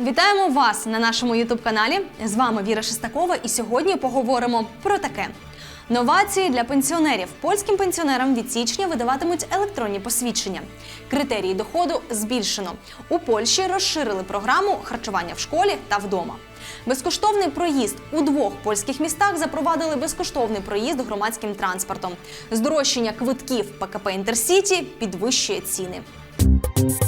Вітаємо вас на нашому ютуб каналі. З вами Віра Шестакова, і сьогодні поговоримо про таке. Новації для пенсіонерів. Польським пенсіонерам від січня видаватимуть електронні посвідчення. Критерії доходу збільшено. У Польщі розширили програму харчування в школі та вдома. Безкоштовний проїзд у двох польських містах запровадили безкоштовний проїзд громадським транспортом. Здорожчання квитків ПКП Інтерсіті підвищує ціни. З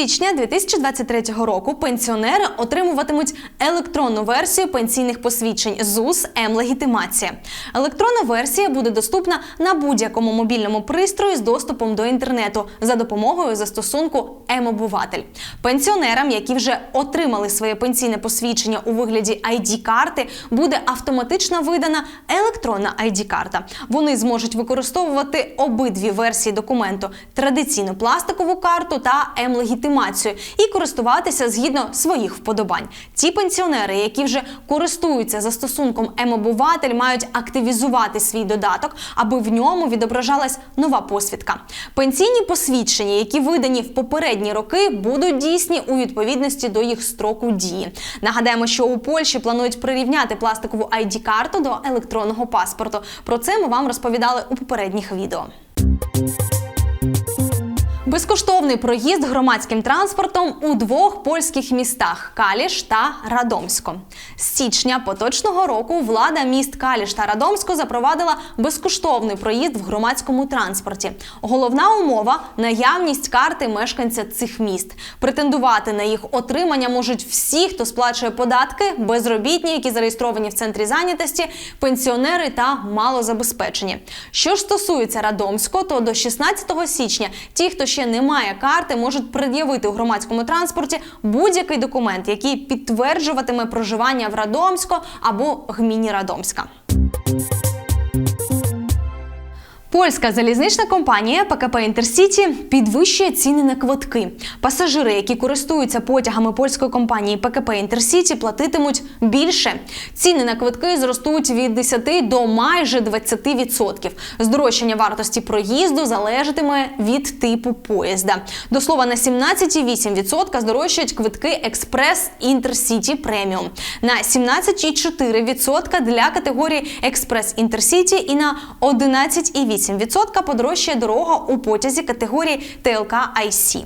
січня 2023 року пенсіонери отримуватимуть електронну версію пенсійних посвідчень ЗУС М-легітимація. Електронна версія буде доступна на будь-якому мобільному пристрої з доступом до інтернету за допомогою застосунку М-обуватель. Пенсіонерам, які вже отримали своє пенсійне посвідчення у вигляді id карти буде автоматично видана електронна id карта Вони зможуть використовувати обидві версії документу традиційну пластикову карту та М-легітимацію і користуватися згідно своїх вподобань. Ті пенсіонери, які вже користуються застосунком М-обуватель, мають активізувати свій додаток, аби в ньому відображалась нова посвідка. Пенсійні посвідчення, які видані в попередні роки, будуть дійсні у відповідності до їх строку дії. Нагадаємо, що у Польщі планують прирівняти пластикову id карту до електронного паспорту. Про це ми вам розповідали у попередніх відео. Безкоштовний проїзд громадським транспортом у двох польських містах Каліш та Радомсько. З січня поточного року влада міст Каліш та Радомсько запровадила безкоштовний проїзд в громадському транспорті. Головна умова наявність карти мешканця цих міст. Претендувати на їх отримання можуть всі, хто сплачує податки, безробітні, які зареєстровані в центрі зайнятості, пенсіонери та малозабезпечені. Що ж стосується Радомського, то до 16 січня ті, хто ще не має карти, можуть пред'явити у громадському транспорті будь-який документ, який підтверджуватиме проживання в Радомсько або гміні Радомська. Польська залізнична компанія ПКП Інтерсіті підвищує ціни на квитки. Пасажири, які користуються потягами польської компанії ПКП Інтерсіті, платитимуть більше. Ціни на квитки зростуть від 10 до майже 20%. Здорожчання вартості проїзду залежатиме від типу поїзда. До слова, на 17,8% здорожчають квитки Експрес Інтерсіті Преміум, на 17,4% для категорії Експрес Інтерсіті і на 11,8% 8% подорожчає дорога у потязі категорії ТЛК IC.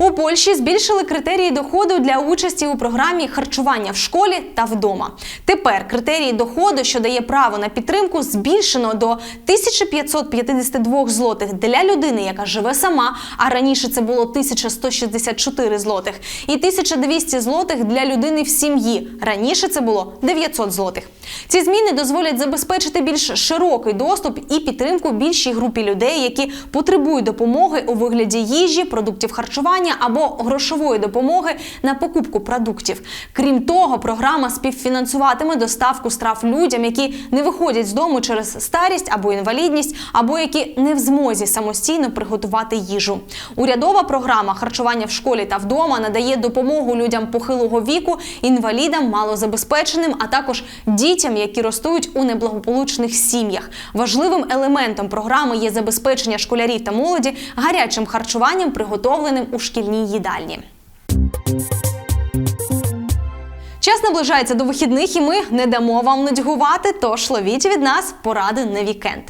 У Польщі збільшили критерії доходу для участі у програмі харчування в школі та вдома. Тепер критерії доходу, що дає право на підтримку, збільшено до 1552 злотих для людини, яка живе сама. А раніше це було 1164 злотих, і 1200 злотих для людини в сім'ї. Раніше це було 900 злотих. Ці зміни дозволять забезпечити більш широкий доступ і підтримку більшій групі людей, які потребують допомоги у вигляді їжі, продуктів харчування або грошової допомоги на покупку продуктів. Крім того, програма співфінансуватиме доставку страв людям, які не виходять з дому через старість або інвалідність, або які не в змозі самостійно приготувати їжу. Урядова програма харчування в школі та вдома надає допомогу людям похилого віку, інвалідам, малозабезпеченим, а також дітям, які ростуть у неблагополучних сім'ях. Важливим елементом програми є забезпечення школярів та молоді гарячим харчуванням, приготовленим у шкільній їдальні. Час наближається до вихідних, і ми не дамо вам нудьгувати. Тож ловіть від нас поради на вікенд.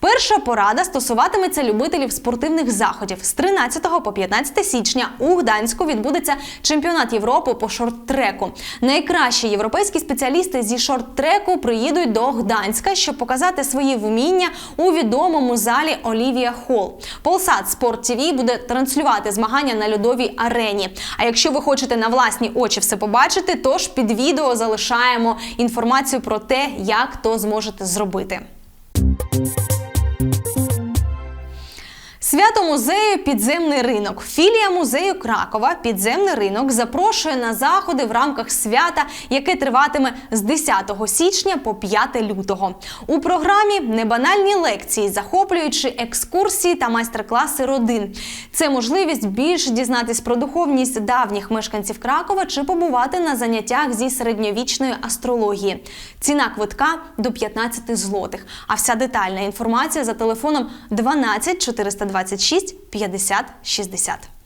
Перша порада стосуватиметься любителів спортивних заходів. З 13 по 15 січня у Гданську відбудеться чемпіонат Європи по шорт-треку. Найкращі європейські спеціалісти зі шорт-треку приїдуть до Гданська, щоб показати свої вміння у відомому залі Олівія Холл. Полсад Спорт ТВ буде транслювати змагання на льодовій арені. А якщо ви хочете на власні очі все побачити, тож під відео залишаємо інформацію про те, як то зможете зробити. Thank you Свято музею Підземний ринок. Філія музею Кракова Підземний ринок запрошує на заходи в рамках свята, яке триватиме з 10 січня по 5 лютого. У програмі небанальні лекції, захоплюючи екскурсії та майстер-класи родин. Це можливість більше дізнатись про духовність давніх мешканців Кракова чи побувати на заняттях зі середньовічної астрології. Ціна квитка до 15 злотих. А вся детальна інформація за телефоном 12 426 50 60.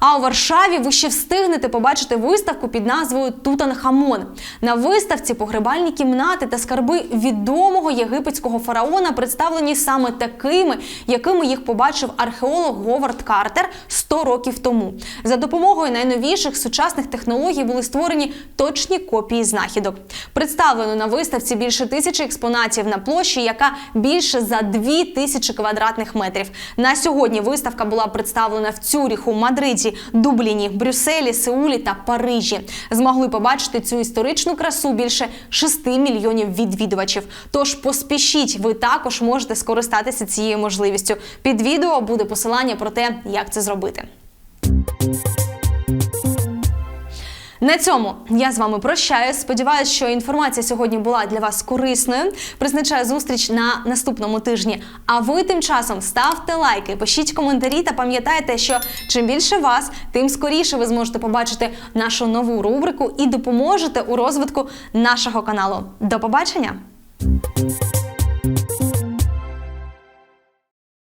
А у Варшаві ви ще встигнете побачити виставку під назвою Тутанхамон. На виставці погребальні кімнати та скарби відомого єгипетського фараона представлені саме такими, якими їх побачив археолог Говард Картер 100 років тому. За допомогою найновіших сучасних технологій були створені точні копії знахідок. Представлено на виставці більше тисячі експонатів на площі, яка більше за дві тисячі квадратних метрів. На сьогодні виставка була представлена в Цюріху, Мадриді, Дубліні, Брюсселі, Сеулі та Парижі. Змогли побачити цю історичну красу більше 6 мільйонів відвідувачів. Тож поспішіть, ви також можете скористатися цією можливістю. Під відео буде посилання про те, як це зробити. На цьому я з вами прощаюсь. Сподіваюсь, що інформація сьогодні була для вас корисною. Призначаю зустріч на наступному тижні. А ви тим часом ставте лайки, пишіть коментарі та пам'ятайте, що чим більше вас, тим скоріше ви зможете побачити нашу нову рубрику і допоможете у розвитку нашого каналу. До побачення!